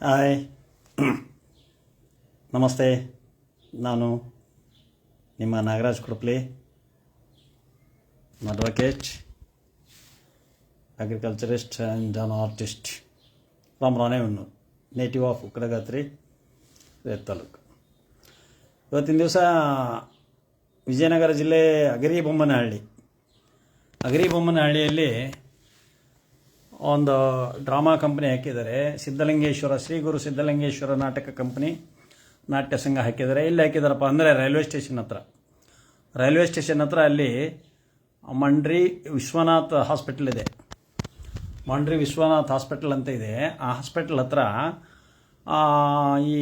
Hi. ನಮಸ್ತೆ. ನಾನು ನಿಮ್ಮ Nagaraj Kudupli advocate agriculturist and an artist from Ranebennur native of Ukragatri ರೇತ್ taluk ಇವತ್ತಿನ ದಿವಸ ವಿಜಯನಗರ ಜಿಲ್ಲೆ ಅಗರಿಬೊಮ್ಮನಹಳ್ಳಿ. ಅಗರಿಬೊಮ್ಮನಹಳ್ಳಿಯಲ್ಲಿ ಒಂದು ಡ್ರಾಮಾ ಕಂಪನಿ ಹಾಕಿದ್ದಾರೆ. ಸಿದ್ಧಲಿಂಗೇಶ್ವರ ಶ್ರೀ ಗುರು ಸಿದ್ಧಲಿಂಗೇಶ್ವರ ನಾಟಕ ಕಂಪನಿ ನಾಟ್ಯ ಸಂಘ ಹಾಕಿದ್ದಾರೆ. ಇಲ್ಲಿ ಹಾಕಿದಾರಪ್ಪ ಅಂದರೆ ರೈಲ್ವೆ ಸ್ಟೇಷನ್ ಹತ್ರ. ರೈಲ್ವೆ ಸ್ಟೇಷನ್ ಹತ್ರ ಅಲ್ಲಿ ಮಂಡ್ರಿ ವಿಶ್ವನಾಥ್ ಹಾಸ್ಪಿಟಲ್ ಇದೆ. ಮಂಡ್ರಿ ವಿಶ್ವನಾಥ್ ಹಾಸ್ಪಿಟಲ್ ಅಂತ ಇದೆ. ಆ ಹಾಸ್ಪಿಟಲ್ ಹತ್ರ ಈ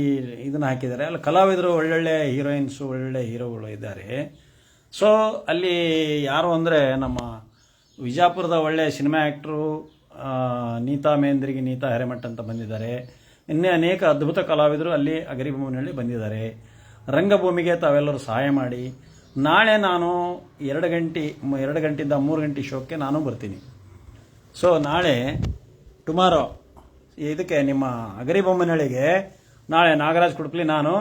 ಇದನ್ನು ಹಾಕಿದ್ದಾರೆ. ಅಲ್ಲಿ ಕಲಾವಿದರು ಒಳ್ಳೊಳ್ಳೆ ಹೀರೋಯಿನ್ಸು, ಒಳ್ಳೊಳ್ಳೆ ಹೀರೋಗಳು ಇದ್ದಾರೆ. ಸೊ ಅಲ್ಲಿ ಯಾರು ಅಂದರೆ ನಮ್ಮ ವಿಜಾಪುರದ ಒಳ್ಳೆ ಸಿನಿಮಾ ಆ್ಯಕ್ಟ್ರು ನೀತಾ ಮೇಂದ್ರಿಗೆ ನೀತಾ ಹಿರೇಮಠ್ ಅಂತ ಬಂದಿದ್ದಾರೆ. ಇನ್ನೇ ಅನೇಕ ಅದ್ಭುತ ಕಲಾವಿದರು ಅಲ್ಲಿ ಅಗರಿಭೂಮಿನಲ್ಲಿ ಬಂದಿದ್ದಾರೆ. ರಂಗಭೂಮಿಗೆ ತಾವೆಲ್ಲರೂ ಸಹಾಯ ಮಾಡಿ. ನಾಳೆ ನಾನು ಎರಡು ಗಂಟೆ, ಎರಡು ಗಂಟೆಯಿಂದ ಮೂರು ಗಂಟೆ ಶೋಕ್ಕೆ ನಾನು ಬರ್ತೀನಿ. ಸೊ ನಾಳೆ ಟುಮಾರೋ ಇದಕ್ಕೆ ನಿಮ್ಮ ಅಗರಿಬೊಮ್ಮನಹಳ್ಳಿಗೆ ನಾಳೆ ನಾಗರಾಜ್ ಕುಡುಪ್ಲಿ ನಾನು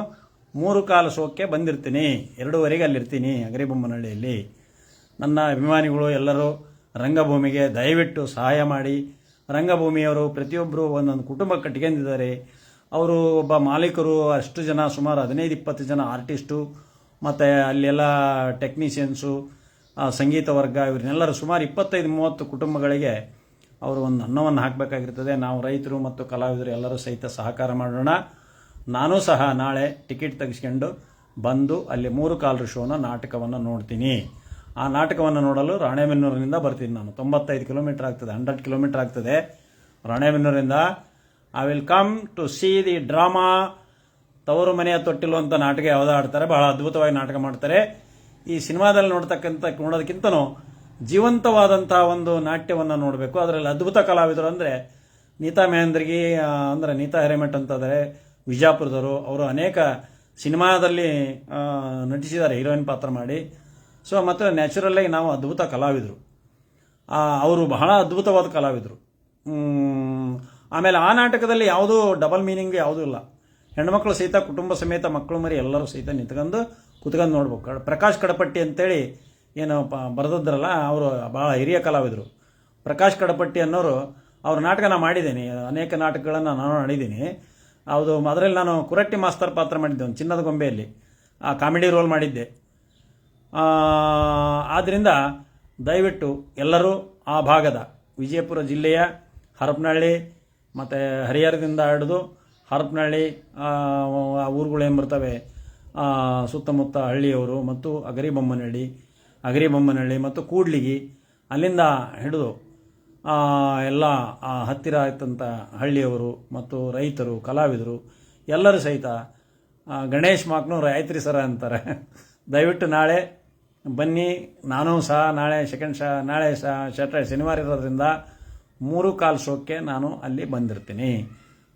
ಮೂರು ಕಾಲು ಶೋಕ್ಕೆ ಬಂದಿರ್ತೀನಿ. ಎರಡೂವರೆಗೆ ಅಲ್ಲಿರ್ತೀನಿ ಅಗರಿಬೊಮ್ಮನಹಳ್ಳಿಯಲ್ಲಿ ನನ್ನ ಅಭಿಮಾನಿಗಳು ಎಲ್ಲರೂ ರಂಗಭೂಮಿಗೆ ದಯವಿಟ್ಟು ಸಹಾಯ ಮಾಡಿ. ರಂಗಭೂಮಿಯವರು ಪ್ರತಿಯೊಬ್ಬರು ಒಂದೊಂದು ಕುಟುಂಬ ಕಟ್ಕೊಂಡಿದ್ದಾರೆ ಅವರು ಒಬ್ಬ ಮಾಲೀಕರು, ಅಷ್ಟು ಜನ ಸುಮಾರು ಹದಿನೈದು, ಇಪ್ಪತ್ತು ಜನ ಆರ್ಟಿಸ್ಟು, ಮತ್ತು ಅಲ್ಲೆಲ್ಲ ಟೆಕ್ನಿಷಿಯನ್ಸು ಸಂಗೀತ ವರ್ಗ, ಇವ್ರನ್ನೆಲ್ಲರೂ ಸುಮಾರು ಇಪ್ಪತ್ತೈದು, ಮೂವತ್ತು ಕುಟುಂಬಗಳಿಗೆ ಅವರು ಒಂದು ಅನ್ನವನ್ನು ಹಾಕಬೇಕಾಗಿರ್ತದೆ. ನಾವು ರೈತರು ಮತ್ತು ಕಲಾವಿದರು ಎಲ್ಲರೂ ಸಹಿತ ಸಹಕಾರ ಮಾಡೋಣ. ನಾನು ಸಹ ನಾಳೆ ಟಿಕೆಟ್ ತೆಗೆಸ್ಕೊಂಡು ಬಂದು ಅಲ್ಲಿ ಮೂರು ಕಾಲರ ಶೋನ ನಾಟಕವನ್ನು ನೋಡ್ತೀನಿ. ಆ ನಾಟಕವನ್ನು ನೋಡಲು ರಾಣೆಬೆನ್ನೂರಿನಿಂದ ಬರ್ತೀನಿ ನಾನು. ತೊಂಬತ್ತೈದು ಕಿಲೋಮೀಟರ್ ಆಗ್ತದೆ, ಹಂಡ್ರೆಡ್ ಕಿಲೋಮೀಟರ್ ಆಗ್ತದೆ. ರಾಣೆಬೆನ್ನೂರಿಂದ I will come to see the drama ತವರು ಮನೆಯ ತೊಟ್ಟಿಲು ಅಂತ ನಾಟಕ ಯಾವುದೋ ಆಡ್ತಾರೆ, ಬಹಳ ಅದ್ಭುತವಾಗಿ ನಾಟಕ ಮಾಡ್ತಾರೆ. ಈ ಸಿನಿಮಾದಲ್ಲಿ ನೋಡ್ತಕ್ಕಂಥ, ನೋಡೋದಕ್ಕಿಂತನೂ ಜೀವಂತವಾದಂತಹ ಒಂದು ನಾಟ್ಯವನ್ನು ನೋಡಬೇಕು. ಅದರಲ್ಲಿ ಅದ್ಭುತ ಕಲಾವಿದರು ಅಂದರೆ ನೀತಾ ಮೇಹಂದ್ರಿಗೆ ಅಂದರೆ ನೀತಾ ಹಿರೇಮಠ್ ಅಂತಂದರೆ ವಿಜಾಪುರದವರು. ಅವರು ಅನೇಕ ಸಿನಿಮಾದಲ್ಲಿ ನಟಿಸಿದ್ದಾರೆ, ಹೀರೋಯಿನ್ ಪಾತ್ರ ಮಾಡಿ. ಸೊ ಮತ್ತು ನ್ಯಾಚುರಲ್ಲಾಗಿ ನಾವು ಅದ್ಭುತ ಕಲಾವಿದರು. ಅವರು ಬಹಳ ಅದ್ಭುತವಾದ ಕಲಾವಿದರು. ಆಮೇಲೆ ಆ ನಾಟಕದಲ್ಲಿ ಯಾವುದೂ ಡಬಲ್ ಮೀನಿಂಗ್ ಯಾವುದೂ ಇಲ್ಲ. ಹೆಣ್ಮಕ್ಳು ಸಹಿತ, ಕುಟುಂಬ ಸಮೇತ, ಮಕ್ಕಳು ಮರಿ ಎಲ್ಲರೂ ಸಹಿತ ನಿಂತ್ಕೊಂಡು ಕುತ್ಕೊಂಡು ನೋಡ್ಬೇಕು. ಪ್ರಕಾಶ್ ಕಡಪಟ್ಟಿ ಅಂತೇಳಿ ಏನು ಪ, ಬರೆದಿದ್ರಲ್ಲ, ಅವರು ಭಾಳ ಹಿರಿಯ ಕಲಾವಿದರು. ಪ್ರಕಾಶ್ ಕಡಪಟ್ಟಿ ಅನ್ನೋರು, ಅವ್ರ ನಾಟಕ ನಾನು ಮಾಡಿದ್ದೀನಿ, ಅನೇಕ ನಾಟಕಗಳನ್ನು ನಾನು ಮಾಡಿದ್ದೀನಿ. ಅದು ಅದರಲ್ಲಿ ನಾನು ಕುರಟ್ಟಿ ಮಾಸ್ತರ್ ಪಾತ್ರ ಮಾಡಿದ್ದೆ, ಒಂದು ಚಿನ್ನದ ಗೊಂಬೆಯಲ್ಲಿ. ಆ, ಕಾಮಿಡಿ ರೋಲ್ ಮಾಡಿದ್ದೆ. ಆದ್ದರಿಂದ ದಯವಿಟ್ಟು ಎಲ್ಲರೂ ಆ ಭಾಗದ ವಿಜಯಪುರ ಜಿಲ್ಲೆಯ ಹರಪನಹಳ್ಳಿ ಮತ್ತು ಹರಿಹರದಿಂದ ಹಿಡಿದು ಹರಪನಹಳ್ಳಿ ಆ, ಆ ಊರುಗಳು ಏನು ಬರ್ತವೆ ಸುತ್ತಮುತ್ತ ಹಳ್ಳಿಯವರು ಮತ್ತು ಅಗರಿಬೊಮ್ಮನಹಳ್ಳಿ ಅಗರಿಬೊಮ್ಮನಹಳ್ಳಿ ಮತ್ತು ಕೂಡ್ಲಿಗಿ ಅಲ್ಲಿಂದ ಹಿಡಿದು ಎಲ್ಲ ಹತ್ತಿರ ಆಯ್ತಂಥ ಹಳ್ಳಿಯವರು ಮತ್ತು ರೈತರು ಕಲಾವಿದರು ಎಲ್ಲರೂ ಸಹಿತ ಗಣೇಶ್ ಮಾಕ್ನೂರು ಆಯ್ತ್ರಿ ಸರ ಅಂತಾರೆ. ದಯವಿಟ್ಟು ನಾಳೆ ಬನ್ನಿ, ನಾನು ಸಹ ನಾಳೆ ಸೆಕೆಂಡ್ ಶಾ, ನಾಳೆ ಸ್ಯಾಟರ್ಡೆ ಶನಿವಾರ ಇರೋದ್ರಿಂದ ಮೂರು ಕಾಲು ಶೋಕ್ಕೆ ನಾನು ಅಲ್ಲಿ ಬಂದಿರ್ತೀನಿ.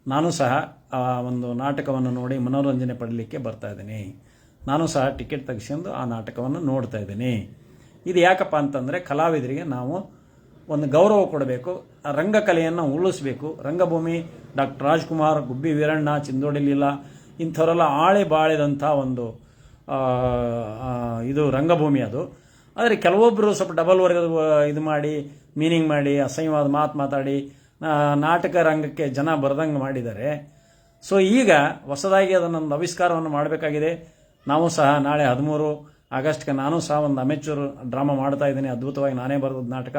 ನಾನು ಸಹ ಆ ಒಂದು ನಾಟಕವನ್ನು ನೋಡಿ ಮನೋರಂಜನೆ ಪಡಲಿಕ್ಕೆ ಬರ್ತಾ ಇದ್ದೀನಿ. ನಾನು ಸಹ ಟಿಕೆಟ್ ತೆಗೆಸ್ಕೊಂಡು ಆ ನಾಟಕವನ್ನು ನೋಡ್ತಾ ಇದ್ದೀನಿ. ಇದು ಯಾಕಪ್ಪ ಅಂತಂದರೆ ಕಲಾವಿದರಿಗೆ ನಾವು ಒಂದು ಗೌರವ ಕೊಡಬೇಕು, ರಂಗಕಲೆಯನ್ನು ಉಳಿಸ್ಬೇಕು. ರಂಗಭೂಮಿ ಡಾಕ್ಟರ್ ರಾಜ್ಕುಮಾರ್, ಗುಬ್ಬಿ ವೀರಣ್ಣ, ಚಿಂದೋಡಿ ಲೀಲಾ ಇಂಥವರೆಲ್ಲ ಆಳೆ ಬಾಳಿದಂಥ ಒಂದು ಇದು ರಂಗಭೂಮಿ ಅದು. ಆದರೆ ಕೆಲವೊಬ್ಬರು ಸ್ವಲ್ಪ ಡಬಲ್ ವರ್ಗದ ಇದು ಮಾಡಿ ಮೀನಿಂಗ್ ಮಾಡಿ ಅಸಹ್ಯವಾದ ಮಾತು ಮಾತಾಡಿ ನಾಟಕ ರಂಗಕ್ಕೆ ಜನ ಬರೆದಂಗೆ ಮಾಡಿದ್ದಾರೆ. ಸೊ ಈಗ ಹೊಸದಾಗಿ ಅದನ್ನೊಂದು ಆವಿಷ್ಕಾರವನ್ನು ಮಾಡಬೇಕಾಗಿದೆ. ನಾವು ಸಹ ನಾಳೆ ಹದಿಮೂರು ಆಗಸ್ಟ್ಗೆ ನಾನು ಸಹ ಒಂದು ಅಮೆಚೂರ್ ಡ್ರಾಮಾ ಮಾಡ್ತಾ ಇದ್ದೀನಿ. ಅದ್ಭುತವಾಗಿ ನಾನೇ ಬರೆದ ನಾಟಕ.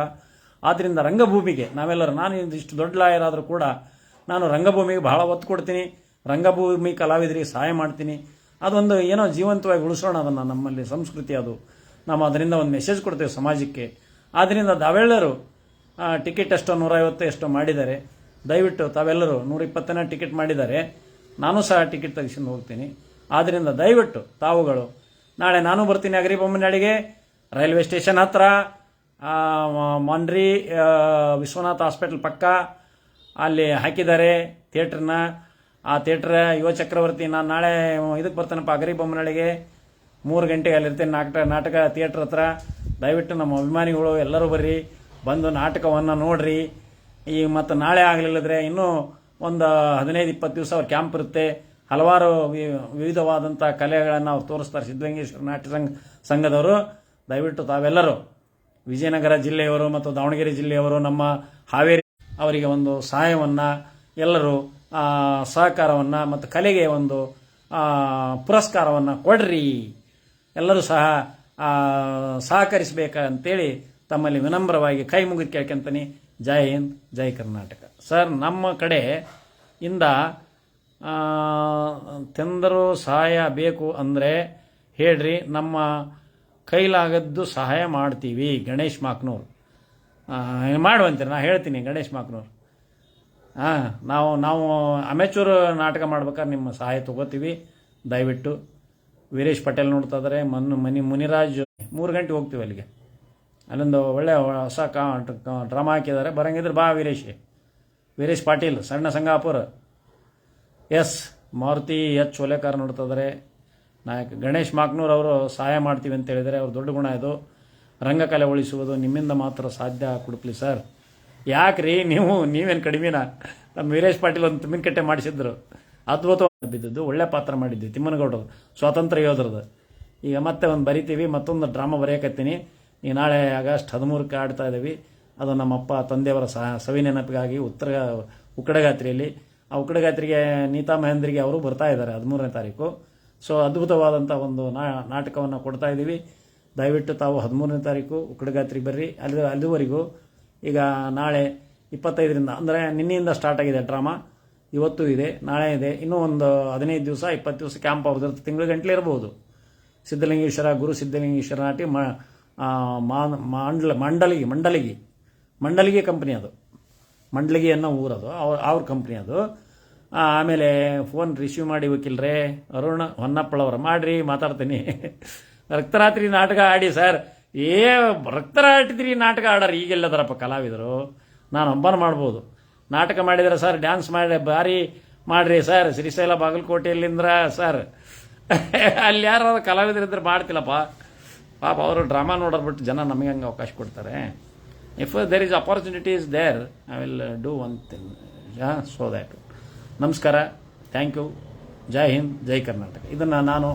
ಆದ್ದರಿಂದ ರಂಗಭೂಮಿಗೆ ನಾವೆಲ್ಲರೂ, ನಾನು ಇಷ್ಟು ದೊಡ್ಡ ಲಾಯರ್ ಆದರೂ ಕೂಡ ನಾನು ರಂಗಭೂಮಿಗೆ ಬಹಳ ಒತ್ತು ಕೊಡ್ತೀನಿ. ರಂಗಭೂಮಿ ಕಲಾವಿದರಿಗೆ ಸಹಾಯ ಮಾಡ್ತೀನಿ. ಅದೊಂದು ಏನೋ ಜೀವಂತವಾಗಿ ಉಳಿಸೋಣ ಅದನ್ನು ನಮ್ಮಲ್ಲಿ ಸಂಸ್ಕೃತಿ ಅದು. ನಾವು ಅದರಿಂದ ಒಂದು ಮೆಸೇಜ್ ಕೊಡ್ತೇವೆ ಸಮಾಜಕ್ಕೆ. ಆದ್ದರಿಂದ ತಾವೆಲ್ಲರೂ ಟಿಕೆಟ್ ಎಷ್ಟೋ ನೂರೈವತ್ತು ಎಷ್ಟೋ ಮಾಡಿದ್ದಾರೆ. ದಯವಿಟ್ಟು ತಾವೆಲ್ಲರೂ ನೂರಿಪ್ಪತ್ತನೇ ಟಿಕೆಟ್ ಮಾಡಿದ್ದಾರೆ. ನಾನು ಸಹ ಟಿಕೆಟ್ ತೆಗೆಸಿಕೊಂಡು ಹೋಗ್ತೀನಿ. ಆದ್ದರಿಂದ ದಯವಿಟ್ಟು ತಾವುಗಳು ನಾಳೆ ನಾನು ಬರ್ತೀನಿ ಅಗರಿಬೊಮ್ಮನಹಳ್ಳಿಗೆ ರೈಲ್ವೆ ಸ್ಟೇಷನ್ ಹತ್ರ ಆ, ಮ- ಮಾಂಡ್ರಿ ವಿಶ್ವನಾಥ್ ಹಾಸ್ಪಿಟಲ್ ಪಕ್ಕ. ಅಲ್ಲಿ ಹಾಕಿದ್ದಾರೆ ಥಿಯೇಟ್ರನ್ನ ಆ ಥಿಯೇಟರ್ ಯುವ ಚಕ್ರವರ್ತಿ, ನಾನು ನಾಳೆ ಇದಕ್ಕೆ ಬರ್ತಾನಪ್ಪ ಅಗರಿಬೊಮ್ಮನಹಳ್ಳಿಗೆ ಮೂರು ಗಂಟೆಗೆ ಅಲ್ಲಿರ್ತೇನೆ ನಾಟಕ ನಾಟಕ ಥಿಯೇಟ್ರ್ ಹತ್ರ. ದಯವಿಟ್ಟು ನಮ್ಮ ಅಭಿಮಾನಿಗಳು ಎಲ್ಲರೂ ಬರ್ರಿ, ಬಂದು ನಾಟಕವನ್ನು ನೋಡ್ರಿ. ಈ ಮತ್ತು ನಾಳೆ ಆಗಲಿಲ್ಲದ್ರೆ ಇನ್ನೂ ಒಂದು ಹದಿನೈದು, ಇಪ್ಪತ್ತು ದಿವಸ ಅವ್ರ ಕ್ಯಾಂಪ್ ಇರುತ್ತೆ. ಹಲವಾರು ವಿವಿಧವಾದಂಥ ಕಲೆಗಳನ್ನು ಅವ್ರು ತೋರಿಸ್ತಾರೆ ಸಿದ್ಧಲಿಂಗೇಶ್ವರ ನಾಟ್ಯ ಸಂಘ, ಸಂಘದವರು. ದಯವಿಟ್ಟು ತಾವೆಲ್ಲರೂ, ವಿಜಯನಗರ ಜಿಲ್ಲೆಯವರು ಮತ್ತು ದಾವಣಗೆರೆ ಜಿಲ್ಲೆಯವರು, ನಮ್ಮ ಹಾವೇರಿ ಅವರಿಗೆ ಒಂದು ಸಹಾಯವನ್ನು ಎಲ್ಲರೂ ಸಹಕಾರವನ್ನು ಮತ್ತು ಕಲೆಗೆ ಒಂದು ಪುರಸ್ಕಾರವನ್ನು ಕೊಡ್ರಿ. ಎಲ್ಲರೂ ಸಹ ಸಹಕರಿಸಬೇಕಂತೇಳಿ ತಮ್ಮಲ್ಲಿ ವಿನಮ್ರವಾಗಿ ಕೈ ಮುಗಿದು ಕೇಳ್ಕೊಂತೀನಿ. ಜೈ ಹಿಂದ್, ಜೈ ಕರ್ನಾಟಕ. ಸರ್, ನಮ್ಮ ಕಡೆ ಇಂದ ತೆಂದರು ಸಹಾಯ ಬೇಕು ಅಂದರೆ ಹೇಳ್ರಿ, ನಮ್ಮ ಕೈಲಾಗದ್ದು ಸಹಾಯ ಮಾಡ್ತೀವಿ. ಗಣೇಶ್ ಮಾಕ್ನೂರ್. ಮಾಡುವಂತೀರಿ ನಾ ಹೇಳ್ತೀನಿ ಗಣೇಶ್ ಮಾಕ್ನೂರ್. ಹಾಂ, ನಾವು ನಾವು ಅಮೆಚೂರ್ ನಾಟಕ ಮಾಡ್ಬೇಕಾದ್ರೆ ನಿಮ್ಮ ಸಹಾಯ ತಗೋತೀವಿ. ದಯವಿಟ್ಟು ವೀರೇಶ್ ಪಟೇಲ್ ನೋಡ್ತಾ ಇದ್ದಾರೆ ಮನ್, ಮನಿ, ಮುನಿರಾಜ್ ಮೂರು ಗಂಟೆ ಹೋಗ್ತೀವಿ ಅಲ್ಲಿಗೆ. ಅಲ್ಲೊಂದು ಒಳ್ಳೆ ಹೊಸ ಕಾ, ಡ್ರಾಮಾ ಹಾಕಿದ್ದಾರೆ. ಬರಂಗಿದ್ರೆ ಬಾ ವೀರೇಶ್. ವೀರೇಶ್ ಪಾಟೀಲ್, ಸಣ್ಣ ಸಂಗಾಪುರ. ಎಸ್, ಮಾರುತಿ ಎಚ್ ಒಲೆಕಾರ್ ನೋಡ್ತಾ ಇದ್ದಾರೆ ನಾಯಕ ಗಣೇಶ್ ಮಾಕ್ನೂರ್ ಅವರು ಸಹಾಯ ಮಾಡ್ತೀವಿ ಅಂತ ಹೇಳಿದರೆ ಅವ್ರ ದೊಡ್ಡ ಗುಣ ಇದು. ರಂಗಕಲೆ ಉಳಿಸುವುದು ನಿಮ್ಮಿಂದ ಮಾತ್ರ ಸಾಧ್ಯ ಕುಡುಪ್ಲಿ ಸರ್. ಯಾಕ್ರಿ ನೀವು? ನೀವೇನು ಕಡಿಮೆನಾ? ನಮ್ಮ ವೀರೇಶ್ ಪಾಟೀಲ್ ಒಂದು ತಿಮ್ಮಿನಕಟ್ಟೆ ಮಾಡಿಸಿದ್ರು. ಅದ್ಭುತ ಬಿದ್ದದ್ದು ಒಳ್ಳೆ ಪಾತ್ರ ಮಾಡಿದ್ವಿ, ತಿಮ್ಮನಗೌಡರು, ಸ್ವಾತಂತ್ರ್ಯ ಯೋಧರದು. ಈಗ ಮತ್ತೆ ಒಂದು ಬರಿತೀವಿ, ಮತ್ತೊಂದು ಡ್ರಾಮಾ ಬರೆಯಕತ್ತೀನಿ. ಈಗ ನಾಳೆ ಆಗಸ್ಟ್ ಹದಿಮೂರಕ್ಕೆ ಆಡ್ತಾ ಇದ್ದೀವಿ ಅದು ನಮ್ಮಪ್ಪ, ತಂದೆಯವರ ಸಹ ಸವಿ ನೆನಪಿಗಾಗಿ ಉತ್ತರ ಉಕ್ಕಡಗಾತ್ರಿಯಲ್ಲಿ ಆ ಉಕ್ಕಡಗಾತ್ರಿಗೆ ನೀತಾ ಮಹೇಂದ್ರಿಗೆ ಅವರು ಬರ್ತಾ ಇದ್ದಾರೆ ಹದಿಮೂರನೇ ತಾರೀಕು. ಸೊ ಅದ್ಭುತವಾದಂಥ ಒಂದು ನಾ, ನಾಟಕವನ್ನು ಕೊಡ್ತಾ ಇದ್ದೀವಿ ದಯವಿಟ್ಟು ತಾವು ಹದಿಮೂರನೇ ತಾರೀಕು ಉಕ್ಕಡಗಾತ್ರಿಗೆ ಬರ್ರಿ. ಅಲ್ಲಿ, ಅಲ್ಲಿವರೆಗೂ ಈಗ ನಾಳೆ ಇಪ್ಪತ್ತೈದರಿಂದ, ಅಂದರೆ ನಿನ್ನೆಯಿಂದ ಸ್ಟಾರ್ಟ್ ಆಗಿದೆ ಡ್ರಾಮಾ ಇವತ್ತು ಇದೆ, ನಾಳೆ ಇದೆ, ಇನ್ನೂ ಒಂದು ಹದಿನೈದು ದಿವಸ, ಇಪ್ಪತ್ತು ದಿವಸ ಕ್ಯಾಂಪ್ ಅವ್ರದ್ದು ತಿಂಗಳು ಗಂಟಲೆ ಇರಬಹುದು ಸಿದ್ಧಲಿಂಗೇಶ್ವರ, ಗುರು ಸಿದ್ಧಲಿಂಗೇಶ್ವರ ನಾಟಿ ಮಂಡಲ, ಮಂಡಲಿಗೆ ಮಂಡಲಿಗೆ. ಮಂಡಲಿಗೆ ಕಂಪ್ನಿ ಅದು. ಮಂಡಲಿಗೆ ಅನ್ನೋ ಊರದು, ಅವ್ರ ಅವ್ರ ಕಂಪ್ನಿ ಅದು. ಆಮೇಲೆ ಫೋನ್ ರಿಸೀವ್ ಮಾಡಿ ವಕೀಲ್ರೇ, ಅರುಣ್ ಹೊನ್ನಪ್ಪಳವ್ರ, ಮಾಡ್ರಿ, ಮಾತಾಡ್ತೀನಿ. ರಕ್ತರಾತ್ರಿ ನಾಟಕ ಆಡಿ ಸರ್ ಏ ರಕ್ತರಾತ್ರಿ ನಾಟಕ ಆಡಾರ, ಈಗೆಲ್ಲದರಪ್ಪ ಕಲಾವಿದರು. ನಾನು ಹಂಬನ ಮಾಡ್ಬೋದು. ನಾಟಕ ಮಾಡಿದರೆ ಸರ್ ಡ್ಯಾನ್ಸ್ ಮಾಡಿ, ಭಾರಿ ಮಾಡ್ರಿ ಸರ್ ಶ್ರೀಶೈಲ ಬಾಗಲಕೋಟೆಯಲ್ಲಿಂದ್ರ ಸರ್ ಅಲ್ಲಿ ಯಾರು ಕಲಾವಿದರಿದ್ರೆ ಮಾಡ್ತಿಲ್ಲಪ್ಪ. ಪಾಪ ಅವರು ಡ್ರಾಮಾ ನೋಡೋದು ಬಿಟ್ಟು ಜನ ನಮಗೆ ಹಂಗೆ ಅವಕಾಶ ಕೊಡ್ತಾರೆ. If there is opportunity is there I will do one thing so that ನಮಸ್ಕಾರ. ಥ್ಯಾಂಕ್ ಯು ಜೈ ಹಿಂದ್ ಜೈ ಕರ್ನಾಟಕ ಇದನ್ನು ನಾನು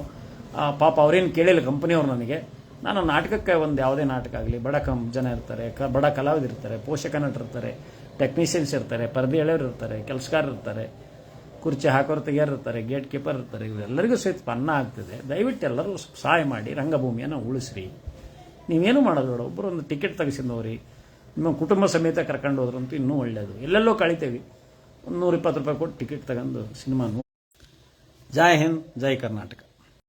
ಪಾಪ ಅವ್ರೇನು ಕೇಳಿಲ್ಲ ಕಂಪ್ನಿಯವ್ರು ನನಗೆ. ನಾನು ನಾಟಕಕ್ಕೆ ಒಂದು ಯಾವುದೇ ನಾಟಕ ಆಗಲಿ, ಬಡ ಕಂ, ಜನ ಇರ್ತಾರೆ, ಕ, ಬಡ ಕಲಾವಿದಿರ್ತಾರೆ ಪೋಷಕ ನಟರಿರ್ತಾರೆ ಟೆಕ್ನಿಷಿಯನ್ಸ್ ಇರ್ತಾರೆ, ಪರದೆ ಎಳೆಯವರು ಇರ್ತಾರೆ, ಕೆಲಸಗಾರರು ಇರ್ತಾರೆ, ಕುರ್ಚಿ ಹಾಕೋರು ತೆಗಿಯೋರು ಇರ್ತಾರೆ ಗೇಟ್ ಕೀಪರ್ ಇರ್ತಾರೆ ಇವರೆಲ್ಲರಿಗೂ ಸಹಿತ ಅನ್ನ ಆಗ್ತದೆ. ದಯವಿಟ್ಟು ಎಲ್ಲರೂ ಸಹಾಯ ಮಾಡಿ, ರಂಗಭೂಮಿಯನ್ನು ಉಳಿಸ್ರಿ. ನೀವೇನು ಮಾಡೋದು ಬೇಡ ಒಬ್ಬರು ಒಂದು ಟಿಕೆಟ್ ತೆಗೆಸಿದವ್ರಿ, ನಿಮ್ಮ ಕುಟುಂಬ ಸಮೇತ ಕರ್ಕೊಂಡು ಹೋದ್ರಂತೂ ಇನ್ನೂ ಒಳ್ಳೆಯದು ಎಲ್ಲೆಲ್ಲೋ ಕಳಿತೇವೆ. ಒಂದು ನೂರಿಪ್ಪತ್ತು ರೂಪಾಯಿ ಕೊಟ್ಟು ಟಿಕೆಟ್ ತಗೊಂಡು ಸಿನಿಮಾ ಜೈ ಹಿಂದ್, ಜೈ ಕರ್ನಾಟಕ.